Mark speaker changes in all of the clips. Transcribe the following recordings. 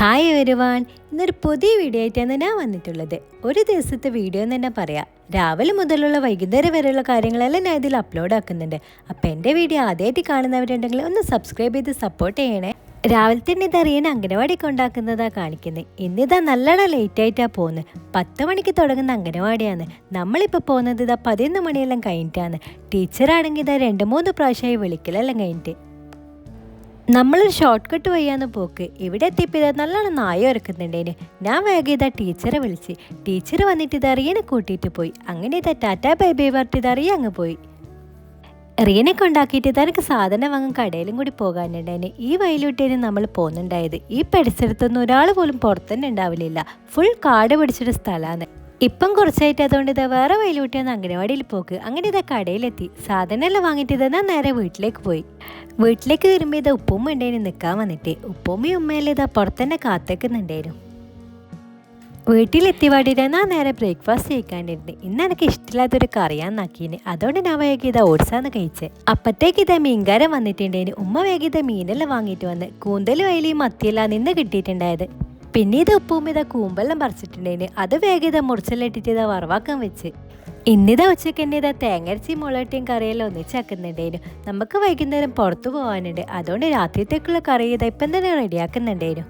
Speaker 1: Hi വരുവാൻ ഇന്നൊരു പുതിയ വീഡിയോ ആയിട്ടാണ് ഞാൻ വന്നിട്ടുള്ളത്. ഒരു ദിവസത്തെ വീഡിയോ എന്ന് തന്നെ പറയാം. രാവിലെ മുതലുള്ള വൈകുന്നേരം വരെയുള്ള കാര്യങ്ങളെല്ലാം ഞാൻ ഇതിൽ അപ്ലോഡ് ആക്കുന്നുണ്ട്. അപ്പം എന്റെ വീഡിയോ ആദ്യമായിട്ട് കാണുന്നവരുണ്ടെങ്കിൽ ഒന്ന് സബ്സ്ക്രൈബ് ചെയ്ത് സപ്പോർട്ട് ചെയ്യണേ. രാവിലെ തന്നെ ഇതറിയാൻ അംഗനവാടി കൊണ്ടാക്കുന്നതാണ് കാണിക്കുന്നത് ഇന്നിതാ നല്ലോണം ലേറ്റ് ആയിട്ടാണ് പോകുന്നത് പത്ത് മണിക്ക് തുടങ്ങുന്ന അംഗനവാടിയാണ്. നമ്മളിപ്പോൾ പോകുന്നത് ഇതാ പതിനൊന്ന് മണിയെല്ലാം കഴിഞ്ഞിട്ടാണ്. ടീച്ചറാണെങ്കിൽ ഇതാ രണ്ട് മൂന്ന് പ്രാവശ്യമായി വിളിക്കലെല്ലാം കഴിഞ്ഞിട്ട്. നമ്മളൊരു ഷോർട്ട് കട്ട് വയ്യാന്ന് പോക്ക്. ഇവിടെ എത്തിയപ്പോൾ ഇതാ നല്ലോണം നായ ഇറക്കുന്നുണ്ടേന് ഞാൻ വേഗം ഇതാ ടീച്ചറെ വിളിച്ച്. ടീച്ചർ വന്നിട്ട് ഇത് അറിയനെ കൂട്ടിയിട്ട് പോയി. അങ്ങനെ ഇതാ ടാറ്റാ ബൈ ബൈ പറഞ്ഞിട്ട് ഇത് അങ്ങ് പോയി. റിയനെ കൊണ്ടാക്കിയിട്ട് തനക്ക് സാധനം വാങ്ങാൻ കടയിലും കൂടി പോകാനുണ്ടായിന് ഈ വയലൂട്ടേന് നമ്മൾ പോകുന്നുണ്ടായത് ഈ പരിസരത്തൊന്നും ഒരാൾ പോലും പുറത്തുതന്നെ ഉണ്ടാവില്ല. ഫുൾ കാട് പിടിച്ചൊരു സ്ഥലമാണ് ഇപ്പം കുറച്ചായിട്ട് അതുകൊണ്ട് ഇതാ വേറെ വയലൂട്ടിയൊന്ന് അംഗനവാടിയിൽ പോക്ക്. അങ്ങനെ ഇതാ കടയിലെത്തി. സാധനമെല്ലാം വാങ്ങിയിട്ട് ഇതാ നേരെ വീട്ടിലേക്ക് പോയി. വീട്ടിലേക്ക് വരുമ്പോൾ ഇതാ ഉപ്പുമ്മ ഉണ്ടായിരുന്നു നിൽക്കാൻ വന്നിട്ട്. ഉപ്പുമ്മയും ഉമ്മയെല്ലാം ഇതാ പുറത്തന്നെ കാത്തേക്കുന്നുണ്ടായിരുന്നു. വീട്ടിലെത്തി പാടിയിട്ട് ഞാൻ നേരെ ബ്രേക്ക്ഫാസ്റ്റ് കഴിക്കാണ്ടിരുന്നു ഇന്ന് എനിക്ക് ഇഷ്ടമില്ലാത്തൊരു കറിയാന്നാക്കീന് അതുകൊണ്ട് ഞാൻ വേഗം ഇതാ ഓട്സാന്ന് കഴിച്ചത് അപ്പത്തേക്ക് ഇതാ മീൻകാരൻ വന്നിട്ടുണ്ടേന് ഉമ്മ വേഗം ഇതാ മീനെല്ലാം വാങ്ങിയിട്ട് വന്ന്. കൂന്തൽ വയലിയും മത്തിയെല്ലാം നിന്ന് കിട്ടിയിട്ടുണ്ടായത്. പിന്നെ ഇത് ഉപ്പും ഇതാ കൂമ്പെല്ലാം പറിച്ചിട്ടുണ്ടേന് അത് വേഗം ഇതാ മുറിച്ചെല്ലാം ഇതാ വറവാക്കാൻ വെച്ച്. ഇന്നിതാ ഉച്ചയ്ക്ക് തന്നെ ഇതാ തേങ്ങരച്ചി മുളകട്ടിയും കറിയെല്ലാം ഒന്നിച്ചാക്കുന്നുണ്ടേനു നമുക്ക് വൈകുന്നേരം പുറത്തു പോകാനുണ്ട് അതുകൊണ്ട് രാത്രിത്തേക്കുള്ള കറി ഇതാ ഇപ്പം തന്നെ റെഡിയാക്കുന്നുണ്ടേനു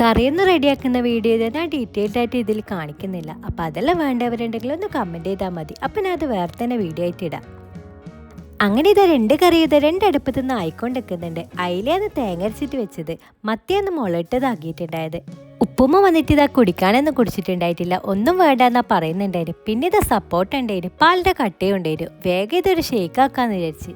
Speaker 1: കറിയൊന്ന് റെഡിയാക്കുന്ന വീഡിയോ ഇത് ഞാൻ ഡീറ്റെയിൽഡ് ആയിട്ട് ഇതിൽ കാണിക്കുന്നില്ല. അപ്പോൾ അതെല്ലാം വേണ്ടവരുണ്ടെങ്കിൽ ഒന്ന് കമന്റ് ചെയ്താൽ മതി. അപ്പം ഞാൻ അത് വേറെ തന്നെ വീഡിയോ ആയിട്ട് ഇടാം. അങ്ങനെ ഇത് രണ്ട് കറി ഇത് രണ്ടടുപ്പത്ത് നിന്ന് ആയിക്കൊണ്ടിരിക്കുന്നുണ്ട്. അത് തേങ്ങ അരച്ചിട്ട് വെച്ചത്. മത്തിയാന്ന് മുളട്ടതാക്കിയിട്ടുണ്ടായത് ഉപ്പുമ്മ വന്നിട്ട് ഇതാ കുടിക്കാനൊന്നും കുടിച്ചിട്ടുണ്ടായിട്ടില്ല. ഒന്നും വേണ്ടെന്നാ പറയുന്നുണ്ടായിരുന്നു. പിന്നെ ഇത് സപ്പോർട്ട് ഉണ്ടായിരുന്നു. പാലിന്റെ കട്ടയും ഉണ്ടായിരുന്നു. വേഗം ഇതൊരു ഷേക്ക് ആക്കാന്ന് വിചാരിച്ച്.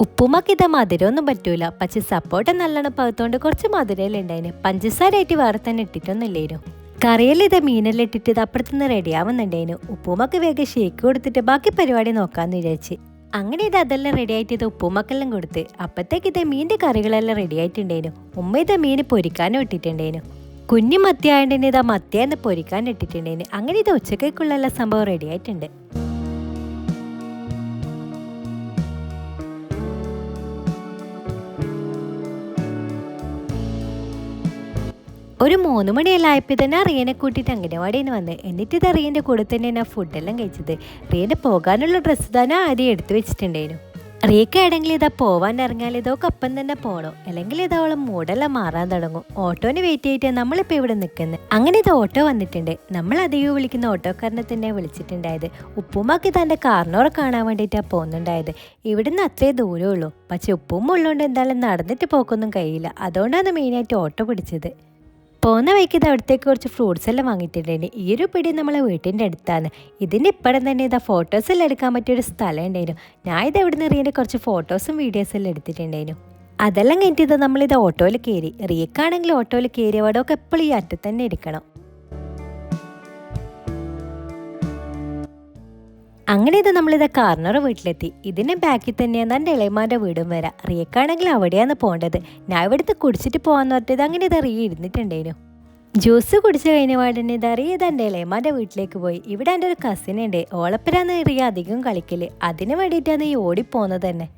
Speaker 1: ഉപ്പുമ്മക്ക് ഇത് മധുരമൊന്നും പറ്റൂല. പക്ഷെ സപ്പോർട്ട് നല്ലോണം പകുത്തോണ്ട് കുറച്ച് മധുരയിലുണ്ടായിരുന്നു പഞ്ചസാരയായിട്ട് വേറെ തന്നെ ഇട്ടിട്ടൊന്നും ഇല്ലായിരുന്നു കറിയിൽ ഇത് മീനെല്ലാം ഇട്ടിട്ട് ഇത് അപ്പുറത്തുനിന്ന് റെഡിയാവുന്നുണ്ടായിരുന്നു ഉപ്പുമ്മക്ക് വേഗം ഷേക്ക് കൊടുത്തിട്ട് ബാക്കി പരിപാടി നോക്കാമെന്ന് വിചാരിച്ച്. അങ്ങനെ ഇത് അതെല്ലാം റെഡി ആയിട്ട് ഇത് ഉപ്പുമക്കെല്ലാം കൊടുത്ത് അപ്പത്തേക്ക് ഇത് മീന്റെ കറികളെല്ലാം റെഡി ആയിട്ടുണ്ടേനു ഉമ്മ ഇത് മീൻ പൊരിക്കാനും ഇട്ടിട്ടുണ്ടേനു കുഞ്ഞു മത്തിയായതിന് ഇതാ മത്തിയെന്ന് പൊരിക്കാൻ ഇട്ടിട്ടുണ്ടേനു അങ്ങനെ ഇത് ഉച്ചക്കേക്കുള്ള എല്ലാ സംഭവം റെഡി ആയിട്ടുണ്ട്. ഒരു മൂന്ന് മണിയെല്ലായപ്പോൾ തന്നെ റിയനെ കൂട്ടിയിട്ട് അംഗനവാടിയിൽ നിന്ന് വന്ന്. എന്നിട്ട് ഇത് റിയന്റെ കൂടെ തന്നെ ഞാൻ ഫുഡെല്ലാം കഴിച്ചത്. റിയന്റെ പോകാനുള്ള ഡ്രസ്സ് തന്നെ ആദ്യം എടുത്തു വെച്ചിട്ടുണ്ടായിരുന്നു. റിയക്ക് ആണെങ്കിൽ ഇതാ പോവാൻ ഇറങ്ങിയാൽ ഇതൊക്കെ അപ്പം തന്നെ പോണോ. അല്ലെങ്കിൽ ഇതോളം മൂടെല്ലാം മാറാൻ തുടങ്ങും. ഓട്ടോന് വെയിറ്റ് ചെയ്തിട്ട് നമ്മളിപ്പോൾ ഇവിടെ നിൽക്കുന്നത് അങ്ങനെ ഇത് ഓട്ടോ വന്നിട്ടുണ്ട്. നമ്മൾ അധികം വിളിക്കുന്ന ഓട്ടോക്കാരനെ തന്നെ വിളിച്ചിട്ടുണ്ടായത്. ഉപ്പുമാക്ക് തന്റെ കാറിനോടെ കാണാൻ വേണ്ടിയിട്ടാണ് പോകുന്നുണ്ടായത് ഇവിടുന്ന് അത്രേ ദൂരമുള്ളൂ പക്ഷെ ഉപ്പും ഉള്ളതുകൊണ്ട് എന്തായാലും നടന്നിട്ട് പോക്കൊന്നും കഴിയില്ല. അതുകൊണ്ടാണ് മെയിനായിട്ട് ഓട്ടോ പിടിച്ചത്. പോകുന്ന വഴിക്ക് ഇത് അവിടത്തേക്ക് കുറച്ച് ഫ്രൂട്ട്സ് എല്ലാം വാങ്ങിയിട്ടുണ്ടായിരുന്നു ഈ ഒരു പിടി നമ്മളെ വീട്ടിന്റെ അടുത്താണ്. ഇതിന്റെ ഇപ്പോഴും തന്നെ ഇതാ ഫോട്ടോസ് എല്ലാം എടുക്കാൻ പറ്റിയൊരു സ്ഥലം ഉണ്ടായിരുന്നു. ഞാൻ ഇത് എവിടെ നിന്ന് റിയന്റെ കുറച്ച് ഫോട്ടോസും വീഡിയോസും എല്ലാം എടുത്തിട്ടുണ്ടായിരുന്നു. അതെല്ലാം കഴിഞ്ഞിട്ട് ഇത് നമ്മളിത് ഓട്ടോയിൽ കയറി. റിയക്കാണെങ്കിൽ ഓട്ടോയിൽ കയറിയ വടമൊക്കെ എപ്പോഴും ഈ അറ്റത്ത് തന്നെ ഇരിക്കണം. അങ്ങനെ ഇത് നമ്മളിത് കാർണർ വീട്ടിലെത്തി. ഇതിന്റെ ബാക്കിൽ തന്നെയാണ് എന്റെ ഇളയമാന്റെ വീടും വരാം. റിയക്കാണെങ്കിൽ അവിടെയാണ് പോകേണ്ടത്. ഞാൻ ഇവിടുത്തെ കുടിച്ചിട്ട് പോകാമെന്ന് പറഞ്ഞത് അങ്ങനെ ഇത് റിയ ഇരുന്നിട്ടുണ്ടേനു. ജ്യൂസ് കുടിച്ച് കഴിഞ്ഞ പാടിന് ഇത് അറിയ ഇത് എന്റെ ഇളയമാന്റെ വീട്ടിലേക്ക് പോയി. ഇവിടെ എന്റെ ഒരു കസിൻ ഉണ്ട്. ഓളപ്പരാന്ന് റിയ അധികം കളിക്കൽ. അതിന് വേണ്ടിയിട്ടാണ് ഈ ഓടിപ്പോകുന്നത് തന്നെ.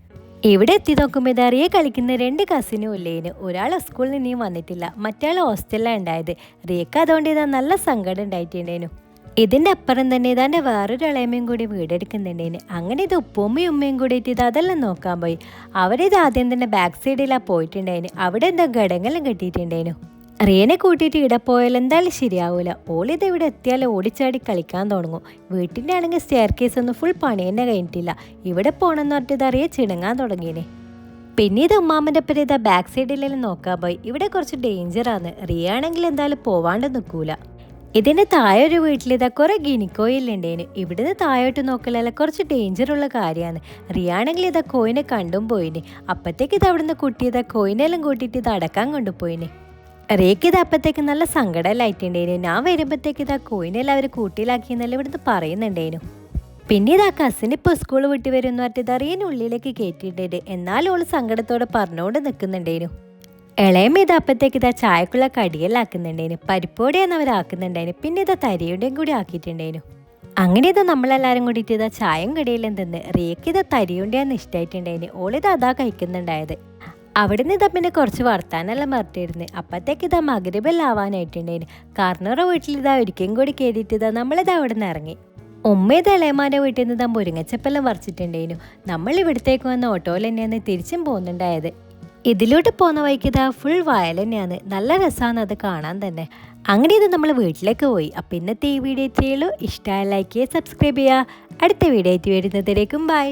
Speaker 1: ഇവിടെ എത്തി നോക്കുമ്പോൾ ഇതറിയെ കളിക്കുന്ന രണ്ട് കസിനും ഇല്ലേന്. ഒരാൾ സ്കൂളിൽ നിന്നും വന്നിട്ടില്ല. മറ്റേ ഹോസ്റ്റലിലാണ് ഉണ്ടായത്. റിയക്ക് അതുകൊണ്ട് ഇതാ നല്ല സങ്കടം ഉണ്ടായിട്ടുണ്ടേനു. ഇതിന്റെ അപ്പുറം തന്നെ ഇതാന്റെ വേറൊരു ഇളയമ്മയും കൂടി വീടെടുക്കുന്നുണ്ടേന്. അങ്ങനെ ഇത് ഉപ്പുമ്മയും ഉമ്മയും കൂടിയിട്ട് ഇത് അതെല്ലാം നോക്കാൻ പോയി. അവരിത് ആദ്യം തന്നെ ബാക്ക് സൈഡിലാണ് പോയിട്ടുണ്ടായിന് അവിടെ എന്താ ഘടകെല്ലാം കെട്ടിയിട്ടുണ്ടേനു. റിയനെ കൂട്ടിയിട്ട് ഇവിടെ പോയാൽ എന്തായാലും ശരിയാവൂല. ഓളിത് ഇവിടെ എത്തിയാൽ ഓടിച്ചാടി കളിക്കാൻ തുടങ്ങും. വീട്ടിന്റെ ആണെങ്കിൽ സ്റ്റെയർ കേസ് ഒന്നും ഫുൾ പണി തന്നെ കഴിഞ്ഞിട്ടില്ല. ഇവിടെ പോകണമെന്ന് പറഞ്ഞിട്ട് ഇതറിയ ചിണങ്ങാൻ തുടങ്ങിയേനെ പിന്നെ ഇത് ഉമ്മാമന്റെ ഒപ്പം ഇതാ ബാക്ക് സൈഡിലെല്ലാം നോക്കാൻ പോയി. ഇവിടെ കുറച്ച് ഡേഞ്ചറാണ് റിയ ആണെങ്കിൽ എന്തായാലും പോവാണ്ട് നിൽക്കൂല. ഇതിന്റെ താഴെ ഒരു വീട്ടിൽ ഇതാ കുറെ ഗിനിക്കോയില്ലുണ്ടേന് ഇവിടുന്ന് താഴോട്ട് നോക്കലല്ല കുറച്ച് ഡേഞ്ചറുള്ള കാര്യമാണ് റിയാണെങ്കിൽ ഇതാ കോയിനെ കണ്ടും പോയിന്. അപ്പത്തേക്ക് ഇത് അവിടുന്ന് കുട്ടി ഇതാ കോയിനെല്ലാം കൂട്ടിയിട്ട് ഇത് അടക്കാൻ കൊണ്ടുപോയിന്. റേക്ക് ഇത് അപ്പത്തേക്ക് നല്ല സങ്കടമല്ലായിട്ടുണ്ടേനു ഞാൻ വരുമ്പോഴത്തേക്ക് ഇതാ കോയിനെല്ലാം അവർ കൂട്ടിയിലാക്കിയെന്നല്ല ഇവിടുന്ന് പറയുന്നുണ്ടേനു. പിന്നെ ഇതാ കസിൻ ഇപ്പോൾ സ്കൂൾ വിട്ട് വരും എന്ന് പറഞ്ഞിട്ട് ഇത് അറിയാൻ ഉള്ളിലേക്ക് കയറ്റിയിട്ടുണ്ട് എന്നാലും ഓൾ സങ്കടത്തോടെ പറഞ്ഞുകൊണ്ട് നിൽക്കുന്നുണ്ടേനു ഇളയം ഇത് അപ്പത്തേക്ക് ഇതാ ചായക്കുള്ള കടിയെല്ലാം ആക്കുന്നുണ്ടേനു പരിപ്പോടെയാണ് അവർ ആക്കുന്നുണ്ടായിരുന്നു പിന്നെ ഇതാ തരിയുടെയും കൂടി ആക്കിയിട്ടുണ്ടേനു അങ്ങനെ ഇത് നമ്മളെല്ലാവരും കൂടിയിട്ട് ഇതാ ചായം കടിയെല്ലാം തിന്ന് റിയക്ക് ഇത് തരിയുണ്ടെയാന്ന് ഇഷ്ടമായിട്ടുണ്ടായിന് ഓളിത് അതാ കഴിക്കുന്നുണ്ടായത്. അവിടെ നിന്ന് ഇതാ പിന്നെ കുറച്ച് വർത്താനെല്ലാം പറഞ്ഞിരുന്നു. അപ്പത്തേക്ക് ഇതാ മകരബെല്ലാവാനായിട്ടുണ്ടായിരുന്നു കാർണറ വീട്ടിൽ ഇതാ ഒരിക്കലും കൂടി കയറിയിട്ട് ഇതാ നമ്മളിതാ അവിടെ നിന്ന് ഇറങ്ങി ഉമ്മയത് ഇളയമാന്റെ വീട്ടിൽ നിന്ന് ഇതാ മുരിങ്ങച്ചപ്പെല്ലാം വറച്ചിട്ടുണ്ടായിരുന്നു നമ്മൾ ഇവിടത്തേക്ക് വന്ന ഓട്ടോയിൽ തന്നെയാണ് തിരിച്ചും പോകുന്നുണ്ടായത് ഇതിലൂടെ പോകുന്ന വഴിക്ക് ഇതാ ഫുൾ വയൽ തന്നെയാണ്. നല്ല രസമാണ് അത് കാണാൻ തന്നെ. അങ്ങനെ ഇത് നമ്മൾ വീട്ടിലേക്ക് പോയി. അപ്പം ഇന്നത്തെ ഈ വീഡിയോ ചെയ്യുള്ളൂ ഇഷ്ടമായ ലൈക്ക് ചെയ്യുക സബ്സ്ക്രൈബ് ചെയ്യുക. അടുത്ത വീഡിയോ ആയിട്ട് വരുന്നതിലേക്കും ബൈ